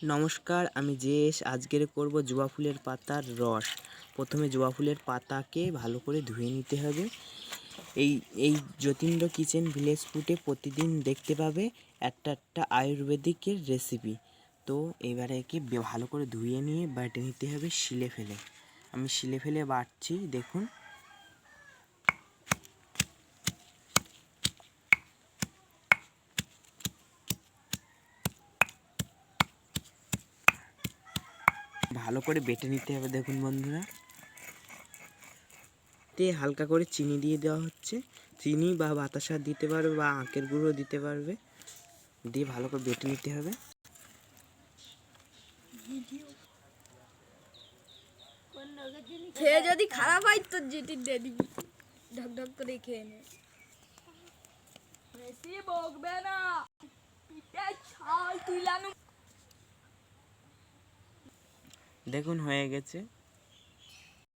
নমস্কার, আমি জেস আজকের করব জবা ফুলের পাতার রস। প্রথমে জবা ফুলের পাতাকে ভালো করে ধুয়ে নিতে হবে। এই এই যতীন্দ্র কিচেন ভিলেজ ফুটে প্রতিদিন দেখতে পাবে একটা একটা আয়ুর্বেদিকের রেসিপি। তো এবারে একে ভালো করে ধুয়ে নিয়ে বেটে নিতে হবে শিলে ফেলে। আমি শিলে ফেলে বাটছি, দেখুন। ভালো করে বেটে নিতে হবে দেখুন বন্ধুরা। তে হালকা করে চিনি দিয়ে দেওয়া হচ্ছে। চিনি বা বাতাসা দিতে পারবে বা আখের গুঁড়ো দিতে পারবে। দিয়ে ভালো করে বেটে নিতে হবে। খেয়ে যদি খারাপ হয় তো যেটি দিয়ে ঢক ঢক করে খেয়ে নে। বেশি বকবে না। পিঠে ছাল দেখুন হয়ে গেছে।